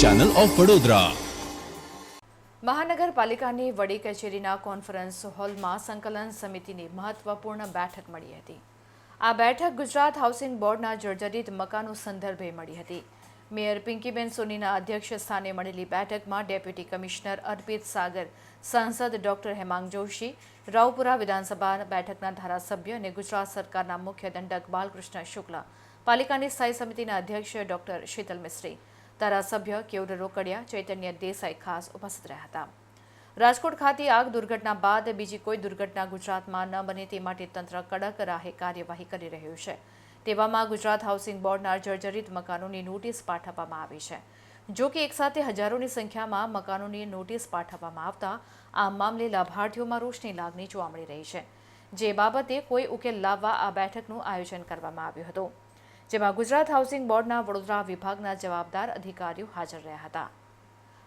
Channel of Vadodara મહાનગરપાલિકાની વડી કચેરીના કોન્ફરન્સ હોલમાં સંકલન સમિતિની મહત્વપૂર્ણ બેઠક મળી હતી. આ બેઠક ગુજરાત હાઉસિંગ બોર્ડના જર્જરિત મકાનો સંદર્ભે મળી હતી. મેયર પિંકીબેન સોનીના અધ્યક્ષ સ્થાને મળેલી બેઠકમાં ડેપ્યુટી કમિશનર અર્પિત સાગર, સાંસદ ડોક્ટર હેમાંગ જોશી, રાવપુરા વિધાનસભા બેઠકના ધારાસભ્ય અને ગુજરાત સરકારના મુખ્ય દંડક બાલકૃષ્ણ શુક્લા, પાલિકાની સ્થાયી સમિતિના અધ્યક્ષ ડોક્ટર શીતલ મિસ્ત્રી ધારાસભ્ય કેવડ રોકડિયા, ચૈતન્ય દેસાઈ ખાસ ઉપસ્થિત રહ્યા હતા. રાજકોટ ખાતે આગ દુર્ઘટના બાદ બીજી કોઈ દુર્ઘટના ગુજરાતમાં ન બને તે માટે તંત્ર કડક રાહે કાર્યવાહી કરી રહ્યું છે. તેવામાં ગુજરાત હાઉસિંગ બોર્ડના જર્જરિત મકાનોની નોટિસ પાઠવવામાં આવી છે. જો કે એકસાથે હજારોની સંખ્યામાં મકાનોની નોટિસ પાઠવવામાં આવતા આ મામલે લાભાર્થીઓમાં રોષની લાગણી જોવા મળી રહી છે. જે બાબતે કોઈ ઉકેલ લાવવા આ બેઠકનું આયોજન કરવામાં આવ્યું હતું. જેમાં ગુજરાત હાઉસિંગ બોર્ડના વડોદરા વિભાગના જવાબદાર અધિકારીઓ હાજર રહ્યા હતા.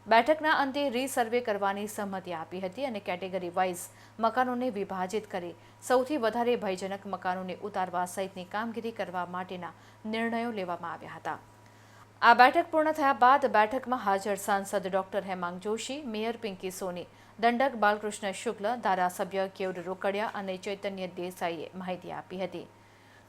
બેઠકના અંતે રીસર્વે કરવાની સંમતિ આપી હતી અને કેટેગરી વાઇઝ મકાનોને વિભાજિત કરી સૌથી વધારે ભયજનક મકાનોને ઉતારવા સહિતની કામગીરી કરવા માટેના નિર્ણયો લેવામાં આવ્યા હતા. આ બેઠક પૂર્ણ થયા બાદ બેઠકમાં હાજર સાંસદ ડોક્ટર હેમાંગ જોશી, મેયર પિંકી સોની, દંડક બાલકૃષ્ણ શુક્લ, ધારાસભ્ય કેવડ રોકડિયા અને ચૈતન્ય દેસાઈએ માહિતી આપી હતી.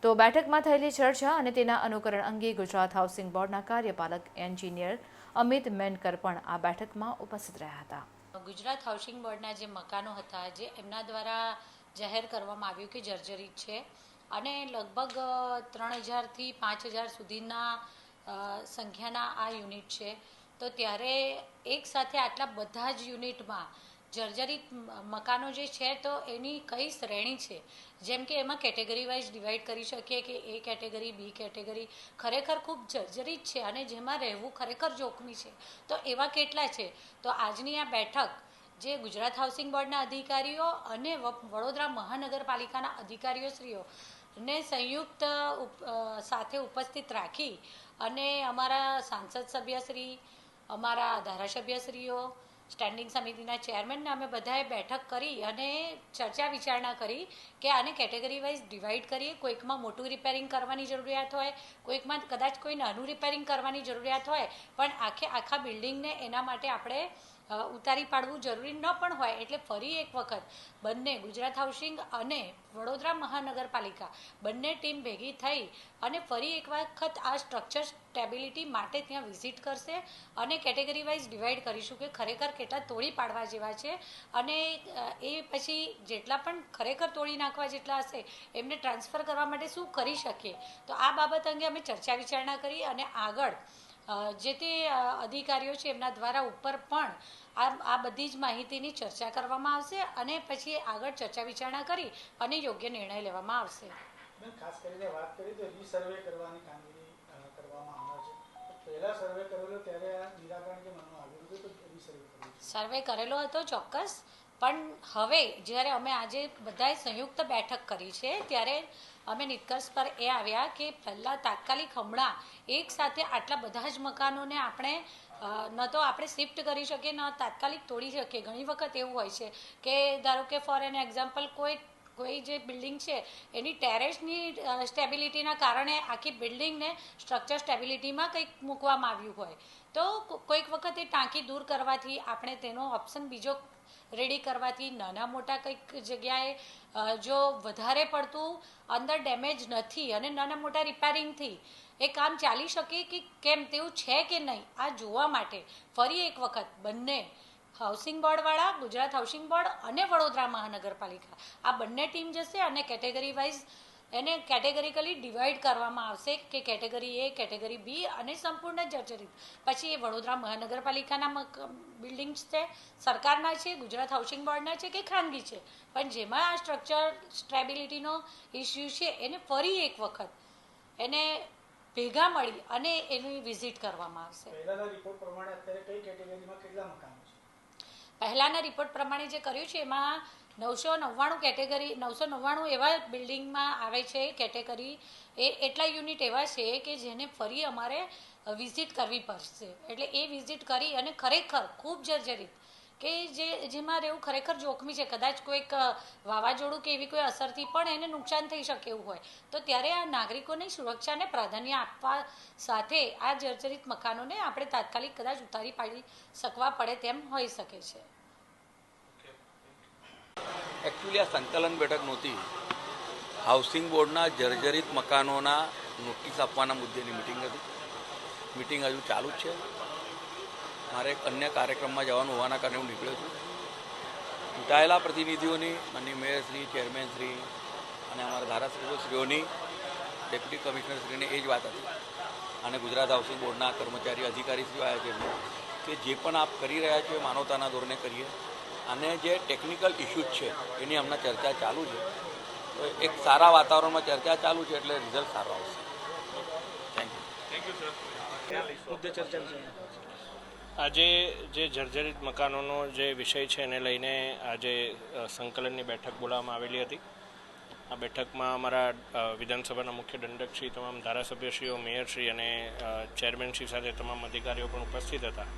તો બેઠકમાં થયેલી ચર્ચા અને તેના અનુકરણ અંગે ગુજરાત હાઉસિંગ બોર્ડના કાર્યપાલક એન્જિનિયર અમિત મેનકર પણ આ બેઠકમાં ઉપસ્થિત રહ્યા હતા. ગુજરાત હાઉસિંગ બોર્ડના જે મકાનો હતા, જે એમના દ્વારા જાહેર કરવામાં આવ્યું કે જર્જરિત છે અને લગભગ ત્રણ હજારથી પાંચ હજાર સુધીના સંખ્યાના આ યુનિટ છે. તો ત્યારે એક સાથે આટલા બધા જ યુનિટમાં જર્જરિત મકાનો જે છે તો એની કઈ શ્રેણી છે? જેમ કે એમાં કેટેગરી વાઇઝ ડિવાઈડ કરી શકીએ કે એ કેટેગરી, બી કેટેગરી, ખરેખર ખૂબ જર્જરિત છે અને જેમાં રહેવું ખરેખર જોખમી છે. તો એવા કેટલા છે? તો આજની આ બેઠક જે ગુજરાત હાઉસિંગ બોર્ડના અધિકારીઓ અને વડોદરા મહાનગરપાલિકાના અધિકારીઓશ્રીઓ ને સંયુક્ત સાથે ઉપસ્થિત રાખી અને અમારા સાંસદ સભ્યશ્રી, અમારા ધારાસભ્યશ્રીઓ સ્ટેન્ડિંગ સમિતિના ચેરમેનને અમે બધાએ બેઠક કરી અને ચર્ચા વિચારણા કરી કે આને કેટેગરી વાઇઝ ડિવાઈડ કરીએ. કોઈકમાં મોટું રિપેરિંગ કરવાની જરૂરિયાત હોય, કોઈકમાં કદાચ કોઈ નાનું રિપેરિંગ કરવાની જરૂરિયાત હોય. પણ આખે આખા બિલ્ડિંગને એના માટે આપણે ઉતારી પાડવું જરૂરી ન પણ હોય એટલે ફરી એક વખત બંને ગુજરાત હાઉસિંગ અને વડોદરા મહાનગરપાલિકા બંને ટીમ ભેગી થઈ અને ફરી એક વખત આ સ્ટ્રક્ચર સ્ટેબિલિટી માટે ત્યાં વિઝિટ કરશે અને કેટેગરી વાઇઝ ડિવાઈડ કરીશું કે ખરેખર કેટલા તોડી પાડવા જેવા છે અને એ પછી જેટલા પણ ખરેખર તોડી નાખવા જેટલા હશે એમને ટ્રાન્સફર કરવા માટે શું કરી શકીએ? તો આ બાબત અંગે અમે ચર્ચા વિચારણા કરી અને આગળ જે તે અધિકારીઓ છે એમના દ્વારા ઉપર પણ આ આ બધી જ માહિતીની ચર્ચા કરવામાં આવશે અને પછી આગળ ચર્ચા વિચારણા કરી અને યોગ્ય નિર્ણય લેવામાં આવશે. ખાસ કરીને વાત કરી તો રીસર્વે કરવાની કામગીરી કરવામાં આવે છે. પહેલા સર્વે કરેલો ત્યારે આ નિરાકરણ કેમ આનું આવ્યું હતું તો સર્વે કરેલો હતો ચોક્કસ. પણ હવે જ્યારે અમે આજે બધાએ સંયુક્ત બેઠક કરી છે, ત્યારે અમે નિષ્કર્ષ પર એ આવ્યા કે પહેલાં તાત્કાલિક હમણાં એક સાથે આટલા બધા જ મકાનોને આપણે ન તો આપણે શિફ્ટ કરી શકીએ, ન તાત્કાલિક તોડી શકીએ. ઘણી વખત એવું હોય છે કે ધારો કે ફોર એન એક્ઝામ્પલ કોઈ કોઈ જે બિલ્ડિંગ છે, એની ટેરેસની સ્ટેબિલિટીના કારણે આખી બિલ્ડિંગને સ્ટ્રક્ચર સ્ટેબિલિટીમાં કંઈક મૂકવામાં આવ્યું હોય. તો કોઈક વખત એ ટાંકી દૂર કરવાથી આપણે તેનો ઓપ્શન બીજો રેડી કરવાથી નાના મોટા કંઈક જગ્યાએ જો વધારે પડતું અંદર ડેમેજ નથી અને નાના મોટા રિપેરિંગથી એ કામ ચાલી શકે કે કેમ, તેવું છે કે નહીં, આ જોવા માટે ફરી એક વખત બંને હાઉસિંગ બોર્ડવાળા, ગુજરાત હાઉસિંગ બોર્ડ અને વડોદરા મહાનગરપાલિકા. આ બંને ટીમ જશે અને કેટેગરી વાઇઝ એને કેટેગરીકલી ડિવાઈડ કરવામાં આવશે કે કેટેગરી એ, કેટેગરી બી અને સંપૂર્ણ જર્જરિત. પછી એ વડોદરા મહાનગરપાલિકાના બિલ્ડિંગ્સ છે, સરકારના છે, ગુજરાત હાઉસિંગ બોર્ડના છે કે ખાનગી છે. પણ જેમાં આ સ્ટ્રક્ચર સ્ટેબિલિટીનો ઇસ્યુ છે, એને ફરી એક વખત એને ભેગા મળી અને એની વિઝિટ કરવામાં આવશે. પહેલાના રિપોર્ટ પ્રમાણે અત્યારે કઈ કેટેગરીમાં કેટલા મકાનો? પહેલાંના રિપોર્ટ પ્રમાણે જે કર્યું છે, એમાં નવસો નવ્વાણું કેટેગરી નવસો નવ્વાણું એવા બિલ્ડિંગમાં આવે છે કેટેગરી એ એટલા યુનિટ એવા છે કે જેને ફરી અમારે વિઝિટ કરવી પડશે. એટલે એ વિઝિટ કરી અને ખરેખર ખૂબ જર્જરિત કે જે, જેમાં રહેવું ખરેખર જોખમી છે. કદાચ કોઈક વાવાઝોડું કે એવી કોઈ અસરથી પણ એને નુકસાન થઈ શકે એવું હોય. તો ત્યારે આ નાગરિકોની સુરક્ષાને પ્રાધાન્ય આપવા સાથે આ જર્જરિત મકાનોને આપણે તાત્કાલિક કદાચ ઉતારી પાડી શકવા પડે તેમ હોઈ શકે છે. એકચ્યુઅલી આ સંકલન બેઠક નહોતી. હાઉસિંગ બોર્ડના જર્જરિત મકાનોના નોટિસ આપવાના મુદ્દેની મિટિંગ હતી. મિટિંગ હજુ ચાલુ જ છે. મારે એક અન્ય કાર્યક્રમમાં જવાનું હોવાના કારણે હું નીકળ્યો છું. ચૂંટાયેલા પ્રતિનિધિઓની માનની મેયરશ્રી ચેરમેનશ્રી અને અમારા ધારાસભ્યશ્રીઓની ડેપ્યુટી કમિશનરશ્રીને એ જ વાત હતી. અને ગુજરાત હાઉસિંગ બોર્ડના કર્મચારી અધિકારીશ્રીઓ આવ્યા છે. કે જે પણ આપ કરી રહ્યા છો એ માનવતાના ધોરણે કરીએ. અને જે ટેકનિકલ ઇસ્યુઝ છે એની હમણાં ચર્ચા ચાલુ છે. તો એક સારા વાતાવરણમાં ચર્ચા ચાલુ છે એટલે રિઝલ્ટ સારો આવશે. થેન્ક યુ મુદ્દે ચર્ચા છે. આજે જે જર્જરિત મકાનોનો જે વિષય છે એને લઈને આજે સંકલનની બેઠક બોલાવવામાં આવેલી હતી. આ બેઠકમાં અમારા વિધાનસભાના મુખ્ય દંડકશ્રી તમામ ધારાસભ્યશ્રીઓ મેયરશ્રી અને ચેરમેનશ્રી સાથે તમામ અધિકારીઓ પણ ઉપસ્થિત હતા.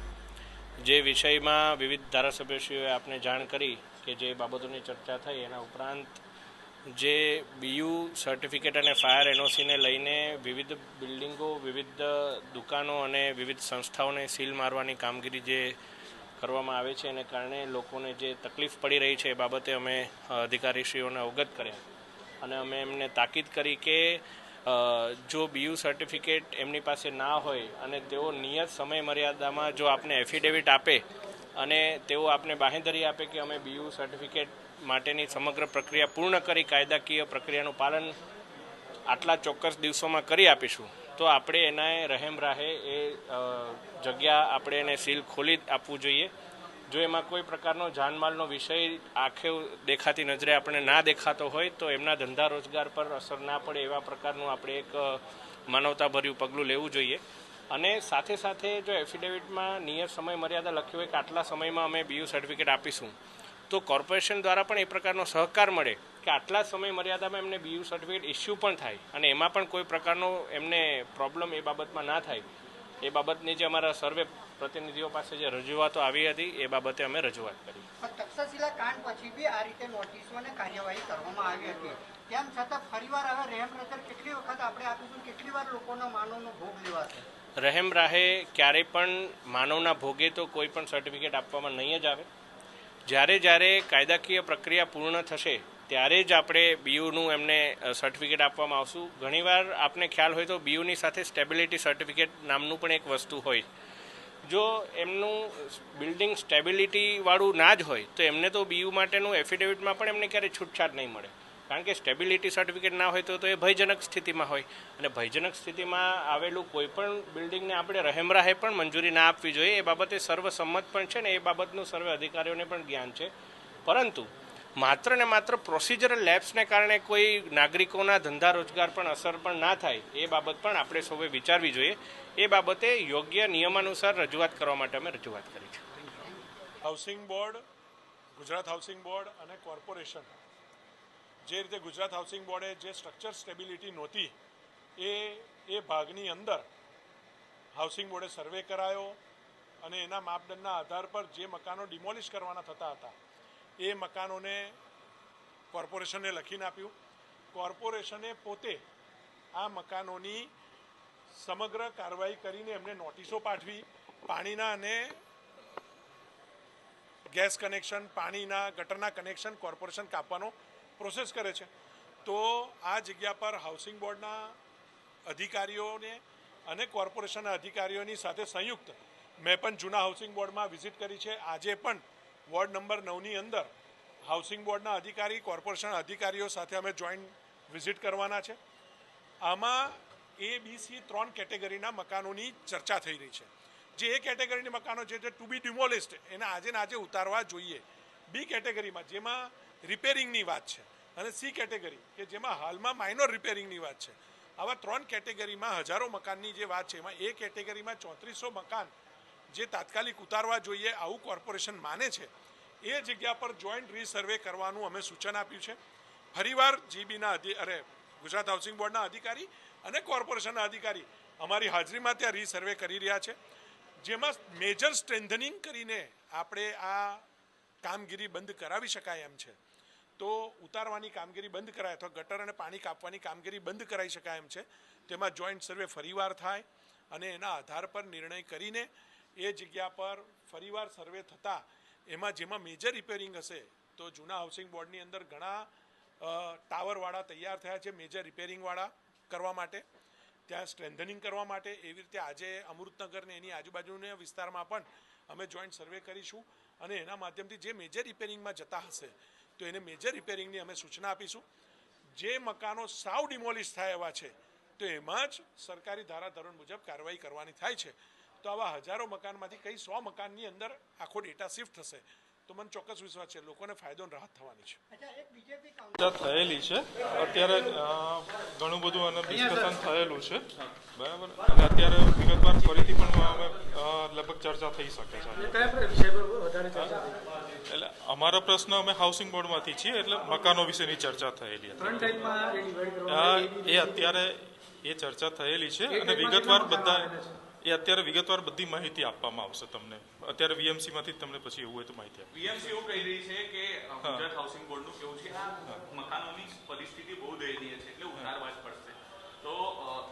જે વિષયમાં વિવિધ ધારાસભ્યશ્રીઓએ આપને જાણ કરી કે જે બાબતોની ચર્ચા થઈ, એના ઉપરાંત જે બીયુ સર્ટિફિકેટ અને ફાયર એનઓસીને લઈને વિવિધ બિલ્ડિંગો, વિવિધ દુકાનો અને વિવિધ સંસ્થાઓને સીલ મારવાની કામગીરી જે કરવામાં આવે છે, એને કારણે લોકોને જે તકલીફ પડી રહી છે એ બાબતે અમે અધિકારીશ્રીઓને અવગત કર્યા. અને અમે એમને તાકીદ કરી કે જો બીયુ સર્ટિફિકેટ એમની પાસે ના હોય અને તેઓ નિયત સમય મર્યાદામાં જો આપને એફિડેવિટ આપે અને તેઓ આપને બાહેંધરી આપે કે અમે બીયુ સર્ટિફિકેટ માટેની સમગ્ર પ્રક્રિયા પૂર્ણ કરી કાયદાકીય પ્રક્રિયાનું પાલન આટલા ચોક્કસ દિવસોમાં કરી આપીશું, તો આપણે એના રહેમ રાહે એ જગ્યા આપણે એને સીલ ખોલી આપવું જોઈએ. જો એમાં કોઈ પ્રકારનો જાનમાલનો વિષય આખે દેખાતી નજરે આપણે ના દેખાતો હોય, તો એમના ધંધા રોજગાર પર અસર ના પડે એવા પ્રકારનું આપણે એક માનવતાભર્યું પગલું લેવું જોઈએ. અને સાથે સાથે જો એફિડેવિટમાં નિયત સમય મર્યાદા લખ્યું હોય કે આટલા સમયમાં અમે બીયુ સર્ટિફિકેટ આપીશું, તો કોર્પોરેશન દ્વારા પણ એ પ્રકારનો સહકાર મળે કે આટલા સમય મર્યાદામાં એમને બીયુ સર્ટિફિકેટ ઇસ્યુ પણ થાય અને એમાં પણ કોઈ પ્રકારનો એમને પ્રોબ્લેમ એ બાબતમાં ના થાય. એ બાબતની જે અમારા સર્વે પ્રતિનિધિઓ પાસે જે રજૂઆતો આવી હતી એ બાબતે અમે રજૂઆત કરી. તક્ષશિલા કાંડ પછી બી આ રીતે નોટિસો અને કાર્યવાહી કરવામાં આવી હતી. તેમ છતાં ફરીવાર હવે રહેમ રચર કેટલી વખત આપણે આપીશું કેટલી વાર લોકોના માનવનો ભોગ લેવાશે? રહેમ રાહે ક્યારેય પણ માનવના ભોગે તો કોઈ પણ સર્ટિફિકેટ આપવામાં નહીં જ આવે. જ્યારે જ્યારે કાયદાકીય પ્રક્રિયા પૂર્ણ થશે ત્યારે જ આપણે બીયુનું એમને સર્ટિફિકેટ આપવામાં આવશું. ઘણીવાર આપને ખ્યાલ હોય તો બીયુની સાથે સ્ટેબિલિટી સર્ટિફિકેટ નામનું પણ એક વસ્તુ હોય. જો એમનું બિલ્ડિંગ સ્ટેબિલિટીવાળું ના જ હોય, તો એમને તો બીયુ માટેનું એફિડેવિટમાં પણ એમને ક્યારેય છૂટછાટ નહીં મળે. કારણ કે સ્ટેબિલિટી સર્ટિફિકેટ ના હોય તો એ ભયજનક સ્થિતિમાં હોય. અને ભયજનક સ્થિતિમાં આવેલું કોઈ પણ બિલ્ડિંગને આપણે રહેમરાહે પણ મંજૂરી ના આપવી જોઈએ. એ બાબતે સર્વસંમત પણ છે ને એ બાબતનું સર્વે અધિકારીઓને પણ જ્ઞાન છે. પરંતુ માત્ર ને માત્ર પ્રોસિજરલ લેબ્સને કારણે કોઈ નાગરિકોના ધંધા રોજગાર પણ અસર પણ ના થાય, એ બાબત પણ આપણે સૌએ વિચારવી જોઈએ. એ બાબતે યોગ્ય નિયમાનુસાર રજૂઆત કરવા માટે અમે રજૂઆત કરી છે. Housing board, Gujarat housing board અને કોર્પોરેશન જે રીતે ગુજરાત હાઉસિંગ બોર્ડે જે સ્ટ્રક્ચર સ્ટેબિલિટી નહોતી એ એ ભાગની અંદર હાઉસિંગ બોર્ડે સર્વે કરાયો અને એના માપદંડના આધાર પર જે મકાનો ડિમોલિશ કરવાના થતા હતા એ મકાનોને કોર્પોરેશને લખીને આપ્યું. કોર્પોરેશને પોતે આ મકાનોની સમગ્ર કાર્યવાહી કરીને એમને નોટિસો પાઠવી. પાણીના અને ગેસ કનેક્શન, પાણીના ગટરના કનેક્શન કોર્પોરેશન કાપવાનો પ્રોસેસ કરે છે. તો આ જગ્યા પર હાઉસિંગ બોર્ડના અધિકારીઓને અને કોર્પોરેશનના અધિકારીઓની સાથે સંયુક્ત મેં પણ જૂના હાઉસિંગ બોર્ડમાં વિઝિટ કરી છે. આજે પણ વોર્ડ નંબર નવની અંદર હાઉસિંગ બોર્ડના અધિકારી, કોર્પોરેશન અધિકારીઓ સાથે અમે જોઈન્ટ વિઝિટ કરવાના છે. આમાં એ બી સી ત્રણ કેટેગરીના મકાનોની ચર્ચા થઈ રહી છે. જે એ કેટેગરીની મકાનો છે, જે ટુ બી ડિમોલિસ્ટ એને આજે ને આજે ઉતારવા જોઈએ. બી કેટેગરીમાં, જેમાં રિપેરિંગની વાત છે. અને સી કેટેગરી, કે જેમાં હાલમાં માઇનોર રિપેરિંગની વાત છે. આવા ત્રણ કેટેગરીમાં હજારો મકાનની જે વાત છે, એમાં એ કેટેગરીમાં ચોત્રીસો મકાન જે તાત્કાલિક ઉતારવા જોઈએ આવું કોર્પોરેશન માને છે, એ જગ્યા પર જોઈન્ટ રીસર્વે કરવાનું અમે સૂચન આપ્યું છે. ફરીવાર જીબીના અધિ, અરે, ગુજરાત હાઉસિંગ બોર્ડના અધિકારી અને કોર્પોરેશનના અધિકારી અમારી હાજરીમાં ત્યાં રીસર્વે કરી રહ્યા છે. જેમાં મેજર સ્ટ્રેન્થનિંગ કરીને આપણે આ કામગીરી બંધ કરાવી શકાય એમ છે. તો ઉતારવાની કામગીરી બંધ કરાય અથવા ગટર અને પાણી કાપવાની કામગીરી બંધ કરાવી શકાય એમ છે. તેમાં જોઈન્ટ સર્વે ફરીવાર થાય અને એના આધાર પર નિર્ણય કરીને એ જગ્યા પર ફરીવાર સર્વે થતાં એમાં જેમાં મેજર રિપેરિંગ હશે, તો જૂના હાઉસિંગ બોર્ડની અંદર ઘણા ટાવરવાળા તૈયાર થયા છે મેજર રિપેરિંગવાળા કરવા માટે. ત્યાં સ્ટ્રેન્થનિંગ કરવા માટે એવી રીતે આજે અમૃતનગરને એની આજુબાજુના વિસ્તારમાં પણ અમે જોઈન્ટ સર્વે કરીશું અને એના માધ્યમથી જે મેજર રિપેરિંગમાં જતા હશે, તો એને મેજર રિપેરિંગની અમે સૂચના આપીશું. જે મકાનો સાવ ડિમોલિશ થાય એવા છે, તો એમાં જ સરકારી ધારાધોરણ મુજબ કાર્યવાહી કરવાની થાય છે. તો આવા હજારો મકાનમાંથી કઈ સો મકાનની અંદર આખો ડેટા શિફ્ટ થશે? તો મને ચોક્કસ વિશ્વાસ છે લોકોને ફાયદો રાહત થવાની છે. અચ્છા એક બીજેપી ચર્ચા થયેલી છે. અત્યારે ઘણું બધું અને ડિસ્કશન થયેલું છે. બરાબર? અને અત્યારે વિગતવાર ફરીથી પણ અમે લગભગ ચર્ચા થઈ શકે છે. એ કયા વિષય પર વધારે ચર્ચા થઈ? એટલે અમારો પ્રશ્ન અમે હાઉસિંગ બોર્ડમાંથી છીએ એટલે મકાનો વિશેની ચર્ચા થયેલી હતી. એ અત્યારે એ ચર્ચા થયેલી છે અને વિગતવાર બધા એ અત્યારે વિગતવાર બધી માહિતી આપવામાં આવશે તમને. અત્યારે વીએમસી માંથી તમને પછી એવું હોય તો માહિતી આપે વીએમસી એવું કહી રહી છે કે ગુજરાત હાઉસિંગ બોર્ડનું કેવું છે? મકાનોની પરિસ્થિતિ બહુ દયનીય છે એટલે ઉતારવા જ પડશે. તો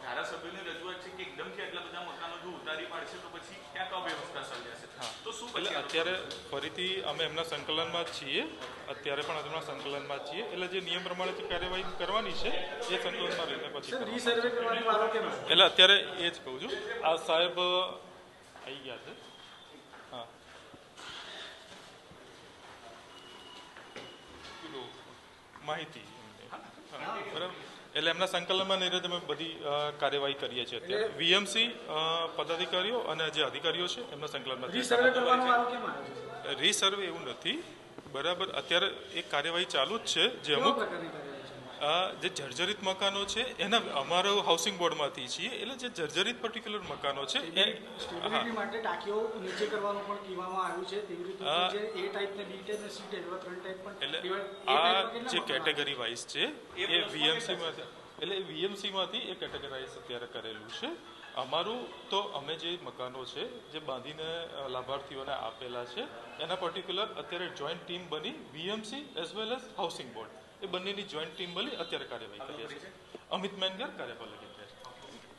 ધારાસભ્યોની રજૂઆત છે કે એકદમથી આટલા બધા મકાનો જો ઉતારી પાડશે તો પછી ક્યાંક અવ્યવસ્થા સર્જાશે તો શું એટલે અત્યારે ફરીથી અમે એમના સંકલનમાં જ છીએ. અત્યારે પણ એમના સંકલનમાં જ છીએ. એટલે જે નિયમ પ્રમાણે જે કાર્યવાહી કરવાની છે એ સંકલનમાં રહીને પછી? એટલે અત્યારે એ જ કહું છું. આ સાહેબ આવી ગયા છે. હા. માહિતી બરાબર. એટલે એમના સંકલનમાં નહીં અમે બધી કાર્યવાહી કરીએ છીએ અત્યારે. વીએમસી પદાધિકારીઓ અને જે અધિકારીઓ છે એમના સંકલનમાં રીસર્વે એવું નથી. બરાબર. અત્યારે એક કાર્યવાહી ચાલુ જ છે જે અમુક આ જે જર્જરિત મકાનો છે એના અમારો હાઉસિંગ બોર્ડમાંથી છીએ એટલે જે જર્જરિત પર્ટિક્યુલર મકાનો છે એ માટે ટાંકીઓ નીચે કરવાનું પણ કહેવામાં આવ્યું છે. તેવી રીતે આ- જે એ ટાઈપ ને બી ટાઈપ ને સી ટાઈપ ત્રણ ટાઈપ પણ એટલે આ જે કેટેગરી વાઇઝ છે એ વીએમસી માંથી એટલે વીએમસી માંથી એ કેટેગરાઇઝ અત્યારે કરેલું છે. અમારું તો અમે જે મકાનો છે જે બાંધીને લાભાર્થીઓને આપેલા છે એના પર્ટિક્યુલર અત્યારે જોઈન્ટ ટીમ બની VMC as well as housing board એ બંનેની જોઈન્ટ ટીમ બની અત્યારે કાર્યવાહી કરી છે અમિત મેનગર કાર્યપાલક